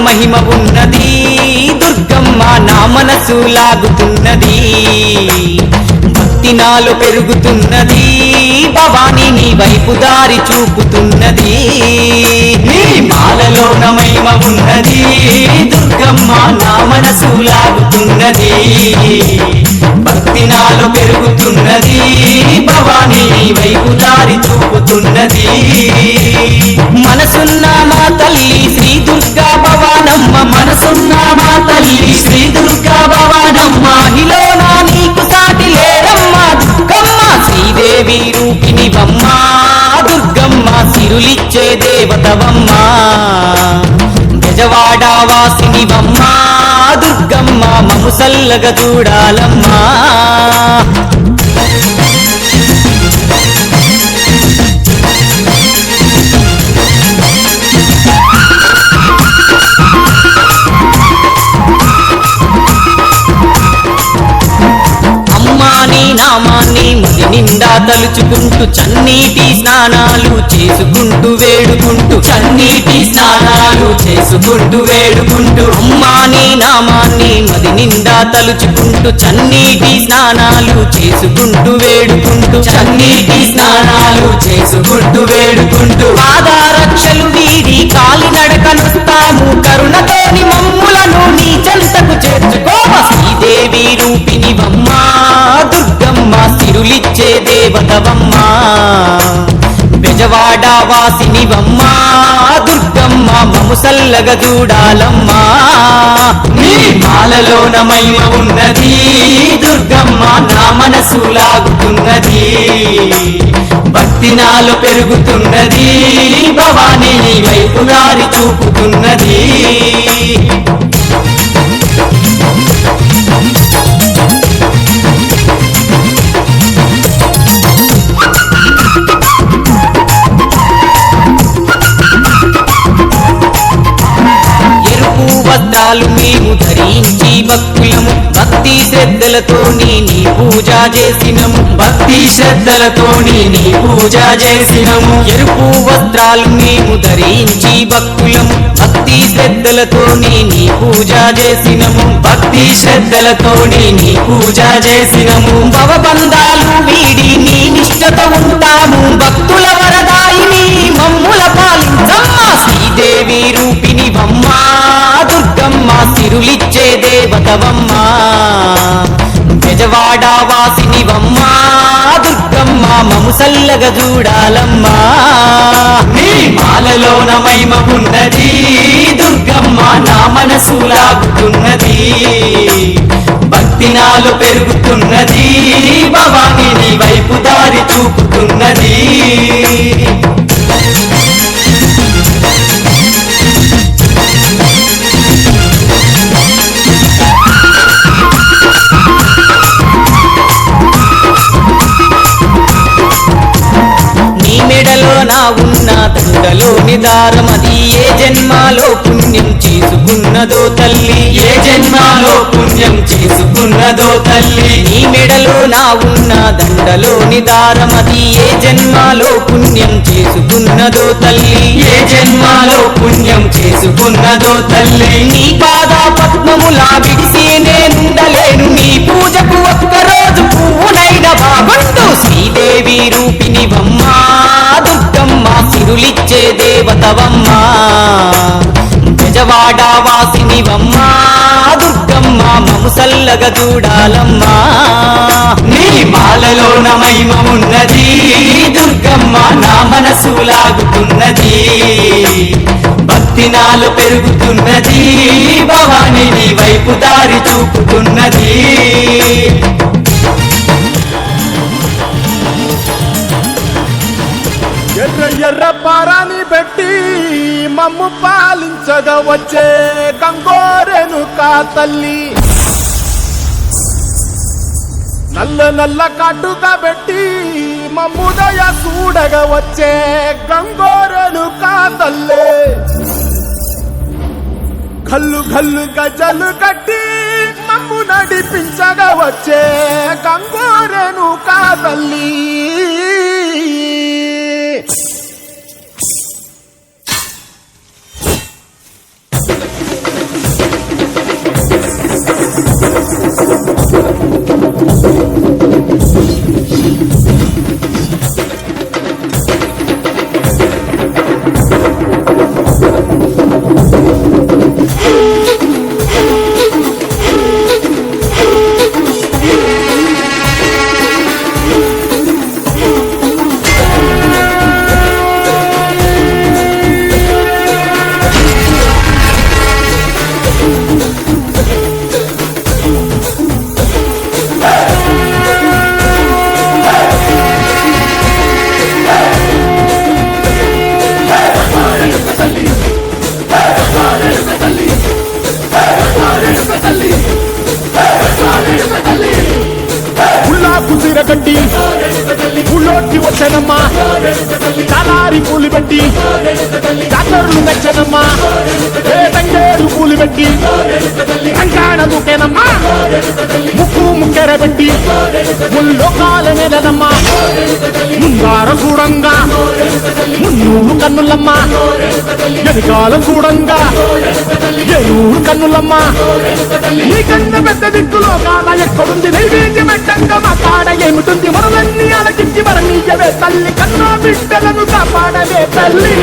మహిమ ఉన్నది. దుర్గమ్మ నా మనసు లాగుతున్నది. భక్తి నాలో పెరుగుతున్నది. భవాని నీ వైపు దారి చూపుతున్నది. నీ మాలలోన మహిమ ఉన్నది. దుర్గమ్మ నా మనసు లాగుతున్నది. భక్తి నాలో పెరుగుతున్నది. భవాని నీ వైపు దారి చూపుతున్నది. మనసున్న మా తల్లి శ్రీ దుర్గా దుర్గా భవానమ్మ మహిలో నీకు సాటి లేరమ్మ దుర్గమ్మ శ్రీదేవి రూపిణి దుర్గమ్మ సిరులిచ్చే దేవతవమ్మ గజవాడ వాసిని బమ్మ దుర్గమ్మ మముసల్లగ చూడాలమ్మా నామాన్ని మది నిండా తలుచుకుంటూ చన్నీటి స్నానాలు చేసుకుంటూ వేడుకుంటూ చన్నీటి స్నానాలు చేసుకుంటూ వేడుకుంటూ అమ్మాని నామాన్ని మది నిండా తలుచుకుంటూ చన్నీటి స్నానాలు చేసుకుంటూ వేడుకుంటూ చన్నీటి స్నానాలు చేసుకుంటూ వేడుకుంటూ పాదారక్షలు వీడి కాలినడకనొస్తాము కరుణతోని మమ్ములను నీ చెంతకు చేర్చుకోవ శ్రీదేవి రూపిణి బమ్మ. కన్నులిచ్చే దేవతవమ్మా. దేవతవమ్మ బెజవాడ వాసినివమ్మ. దుర్గమ్మ మము సల్లగా చూడాలమ్మా నీ మాలలోన మహిమ ఉన్నది. దుర్గమ్మ నా మనసు లాగుతున్నది. భక్తి నాలో పెరుగుతున్నది. భవానీ వైపు దారి చూపుతున్నది. వస్త్రాలు మేము ధరించి భక్తులము. భక్తి శ్రద్ధలతోని నీ పూజ చేసినము. భక్తి శ్రద్ధలతోని నీ పూజ చేసినము. ఎరుపు వస్త్రాలు మేము ధరించి భక్తులము. భక్తి శ్రద్ధలతోని నీ పూజ చేసినము. భక్తి శ్రద్ధలతోని నీ పూజ చేసినము. భవబంధాలు వీడి నీ నిష్టత ఉంటాము. భక్తుల వరదాయిని మమ్ముల పాలించమ్మ. శ్రీదేవి రూపిణి బమ్మ దుర్గమ్మ సిరులిచ్చే దేవతవమ్మ. బెజవాడ వాసిని బమ్మ దుర్గమ్మ మము సల్లగా చూడాలమ్మా నీ మాలలోన మహిమ దుర్గమ్మ నా మనసు లాగుతున్నది. భక్తి నాలో పెరుగుతున్నది. భవాని నీ వైపు దారి చూపుతున్నది. నీ దండలోని దారమది ఏ జన్మాలో పుణ్యం చేసుకున్నదో తల్లి? ఏ జన్మాలో పుణ్యం చేసుకున్నదో తల్లి? నీ మెడలో నా ఉన్న దండలోని దారమది ఏ జన్మాలో పుణ్యం చేసుకున్నదో తల్లి? ఏ జన్మాలో పుణ్యం చేసుకున్నదో తల్లి? నీ పాద పద్మములా విడిసి నేనుండలేను. నీ పూజకు ఒక్కరోజు పువ్వునైన బాగుంటూ శ్రీదేవి రూపిణి బొమ్మా. సిరులిచ్చే దేవతవమ్మ. గజవాడ వాసినివమ్మ. దుర్గమ్మ మము సల్లగా చూడాలమ్మా నీ మాలలోన మహిమ దుర్గమ్మ నా మనసు లాగుతున్నది. భక్తి నాలో పెరుగుతున్నది. భవాని నీ వైపు దారి చూపుతున్నది. ఎర్ర పారాని పెట్టి మమ్ము పాలించగా వచ్చే గంగోరెను కా తల్లి. నల్ల నల్ల కట్టుగా పెట్టి మమ్ముదయ చూడగా వచ్చే గంగోరెను కా తల్లి. కల్లు కల్లు గజలు కట్టి మమ్ము నడిపించగా వచ్చే గంగోరెను కా తల్లి. పెట్టి వచ్చానమ్మా. చాలారి పూలు పెట్టి డాక్టర్లు నచ్చనమ్మా ఏ తంగేరు పూలు పెట్టి కంకాణ దూకేనమ్మా. ముక్కు ముక్కెర పెట్టి. ముల్లోకాల నెలనమ్మా. ముందార చూడంగా. మున్నూరు కన్నులమ్మా. ఎదుకాల చూడంగా. ఏలూరు కన్నులమ్మా. నీ కన్న పెద్ద దిక్కులో కాల ఎక్కడుంది? నైవేద్యం పెట్టంగా మా కాడ ఏమిటుంది మరలన్నీ అలకించి మరణీయవే తల్లి. కన్నా బిడ్డలను కాపాడవే తల్లి.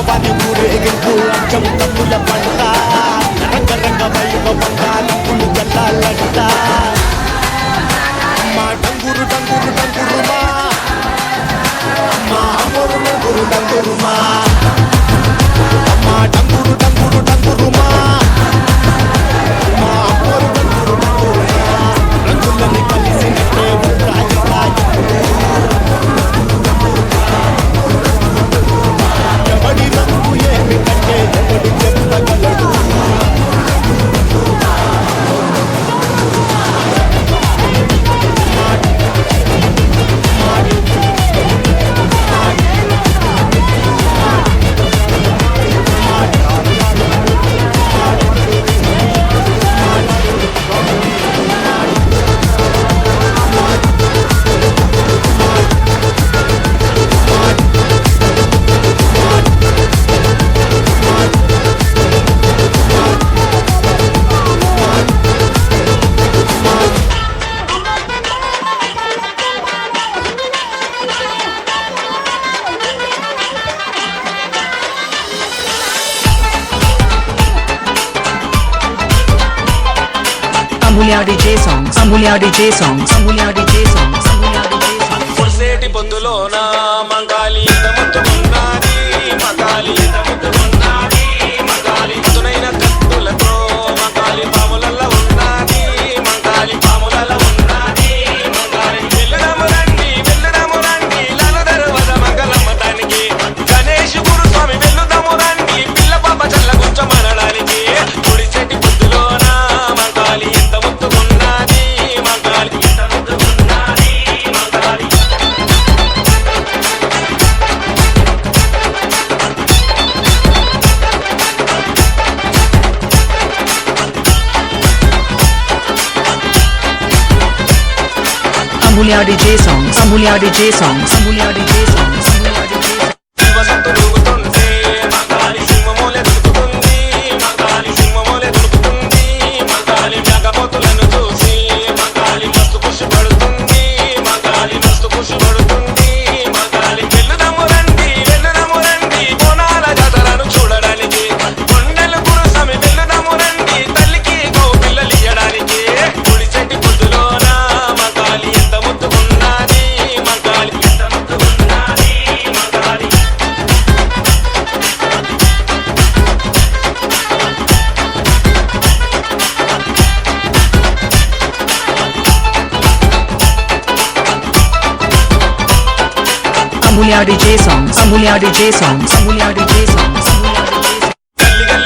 అమ్మవారి ఊరేగింపు అచ్చం తప్పుల పంట రంగ రంగ వైవ బంగారు పులు గల్లాలంట మా డంగురు డంగురు డంగురు మా మా అమ్మరు డంగురు డంగురు సంబులియా డీజే సాంగ్ సంబులియా డీజే సాంగ్ సంబులియా డీజే సాంగ్ సంబులియా డీజే సాంగ్ పొసేటి పొద్దులోనా mulher DJ song, essa mulher DJ som, essa mulher DJ som. సములియాడి చేసాం సములియాడి చేసాం సములియాడి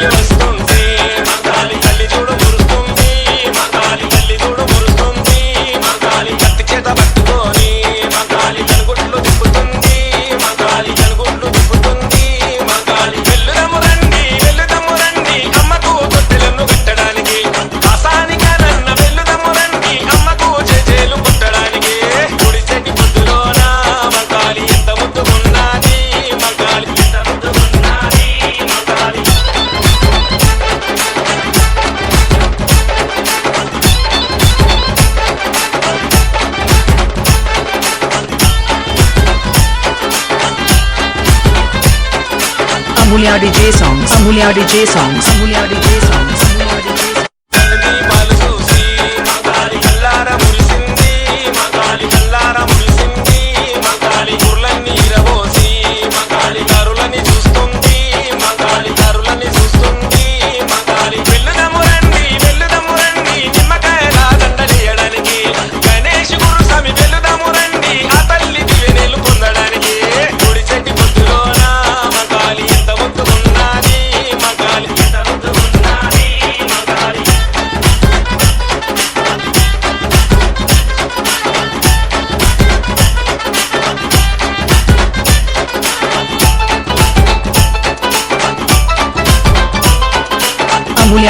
చేసాం Sambulia DJ songs. Sambulia DJ songs. Sambulia DJ songs.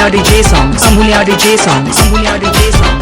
అమూల్యాడి జే సాంగ్స్ అమూల్యాడి జే సాంగ్స్ అమూల్యాడి జే సాంగ్స్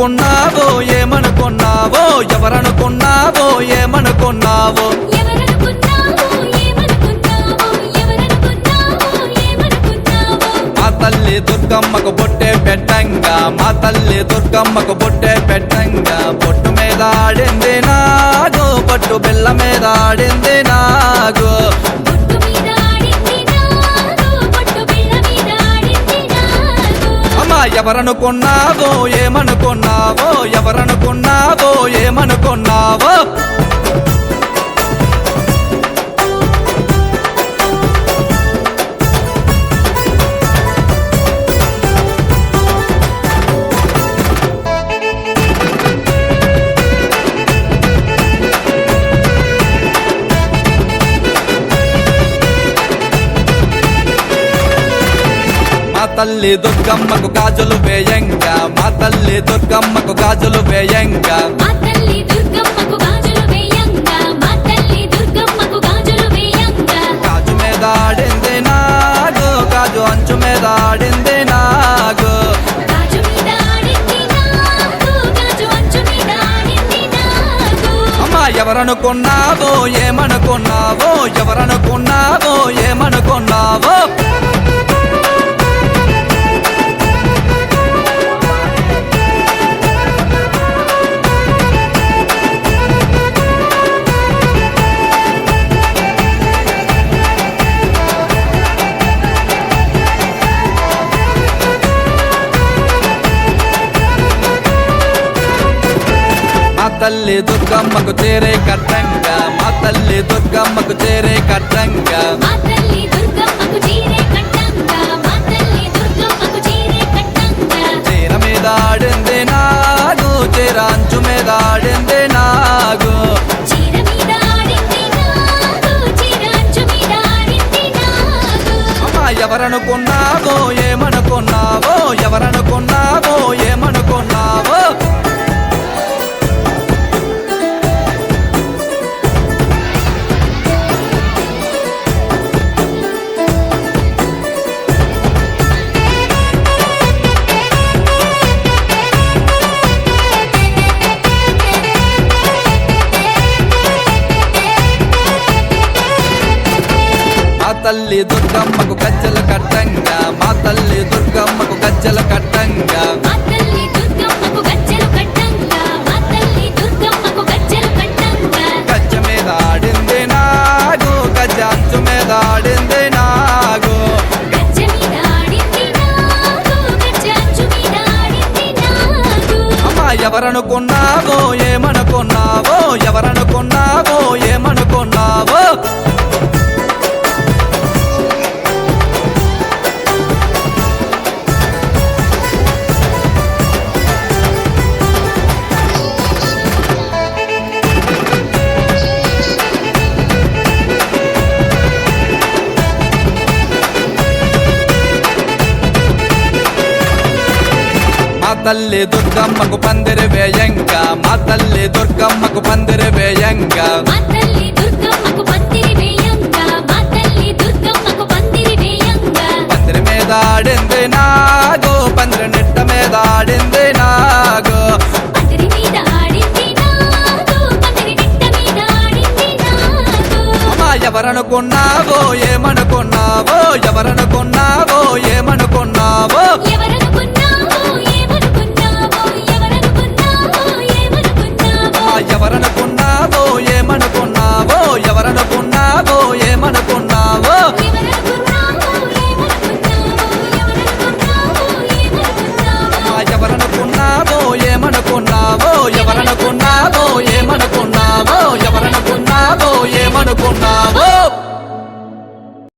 ఏమనుకున్నావో ఏమనుకున్నావో? ఎవరనుకున్నావో ఏమనుకున్నావో తల్లి దుర్గమ్మకు బొట్టే పెట్టంగా మా తల్లి దుర్గమ్మకు బొట్టే పెట్టంగా బొట్టు మీద ఆడింది నాగో పట్టు బిల్ల మీద ఆడింది నాగో. ఎవరనుకున్నావో ఏమనుకున్నావో ఎవరనుకున్నావో ఏమనుకున్నావో? తల్లి దుర్గమ్మకు గాజులు వేయంగా. మా తల్లి దుర్గమ్మకు గాజులు వేయంగా. గాజు మీద ఆడింది నాగు గాజు అంచు మీద ఆడింది నాగు. ఎవరనుకున్నావో ఏమనుకున్నావో తల్లి దుర్గమ్మకు చేరే కట్టంగా మా తల్లి దుర్గమ్మకు చేరే కట్టంగా. తల్లి దుర్గమ్మకు గజ్జల కట్టంగా. మా తల్లి దుర్గమ్మకు గజ్జల కట్టంగా. గజ్జ మీద ఆడింది నాగు గజ్జ అంచు మీద ఆడింది నాగు. ఎవరనుకున్నావో ఏమనుకున్నావో? ఎవరనుకున్నావో ఏమనుకున్నావో? తల్లి దుర్గమ్మకు పందిరి వేయంగా. మా తల్లి దుర్గమ్మకు పందిరి దుర్గమ్మకు పందిరి మీద ఆడింది నాగు పందిరి నిట్ట మీద ఆడింది నాగు. ఎవరనుకున్నావో ఏమనుకున్నావో? ఎవరనుకున్నావో ఏమనుకున్నావో? ఎవరనుకున్నావో ఏమనుకున్నావో ఏమనుకున్నావో. ఎవరనుకున్నావో ఏమనుకున్నావో ఎవరనుకున్నావో ఏమనుకున్నావో ఎవరనుకున్నావో ఏమనుకున్నావో ఎవరనుకున్నావో ఏమనుకున్నావో.